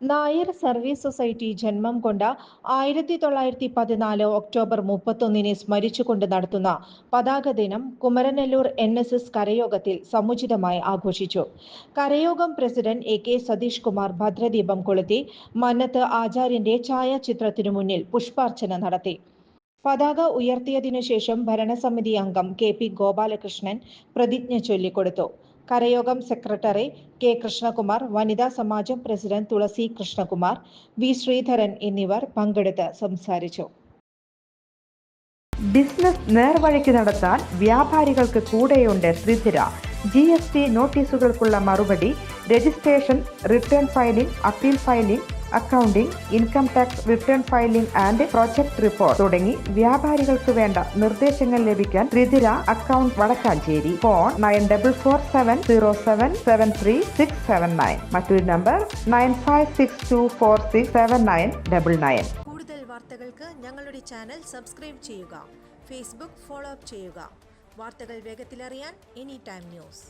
Nair service society ജന്മം കൊണ്ട ആയിരത്തി തൊള്ളായിരത്തി പതിനാല് ഒക്ടോബർ മുപ്പത്തൊന്നിനെ സ്മരിച്ചുകൊണ്ട് നടത്തുന്ന പതാക ദിനം കുമരനെല്ലൂർ എൻ എസ് എസ് കരയോഗത്തിൽ സമുചിതമായി ആഘോഷിച്ചു. കരയോഗം president A K Satheesh Kumar ഭദ്രദീപം കൊളുത്തി മന്നത്ത് ആചാര്യന്റെ ഛായാചിത്രത്തിനു മുന്നിൽ പുഷ്പാർച്ചന നടത്തി. പതാക ഉയർത്തിയതിനു ശേഷം ഭരണസമിതി അംഗം കെ പി ഗോപാലകൃഷ്ണൻ പ്രതിജ്ഞ ചൊല്ലിക്കൊടുത്തു. കരയോഗം സെക്രട്ടറി കെ കൃഷ്ണകുമാർ വനിതാ സമാജം പ്രസിഡന്റ് തുളസി കൃഷ്ണകുമാർ വി ശ്രീധരൻ എന്നിവർ പങ്കെടുത്ത് സംസാരിച്ചു. ബിസിനസ് നേർവഴിക്ക് നടത്താൻ വ്യാപാരികൾക്ക് കൂടെയുണ്ട് ശ്രീധിര. ജി എസ് ടി നോട്ടീസുകൾക്കുള്ള മറുപടി registration return filing appeal filing accounting income tax return filing and project report തുടങ്ങി വ്യാപാരികൾക്ക് വേണ്ട നിർദ്ദേശങ്ങൾ ലഭിക്കാൻ ത്രിതിര account Vadakkanchery. Phone nine double four seven zero seven seven three six seven nine. മറ്റൊരു number nine five six two four six seven nine double nine. കൂടുതൽ വാർത്തകൾക്ക് ഞങ്ങളുടെ channel subscribe ചെയ്യുക. ഫേസ്ബുക്ക് ഫോളോ അപ്പ് ചെയ്യുക. വാർത്തകൾ വേഗത്തിലറിയാൻ എനി ടൈം ന്യൂസ്.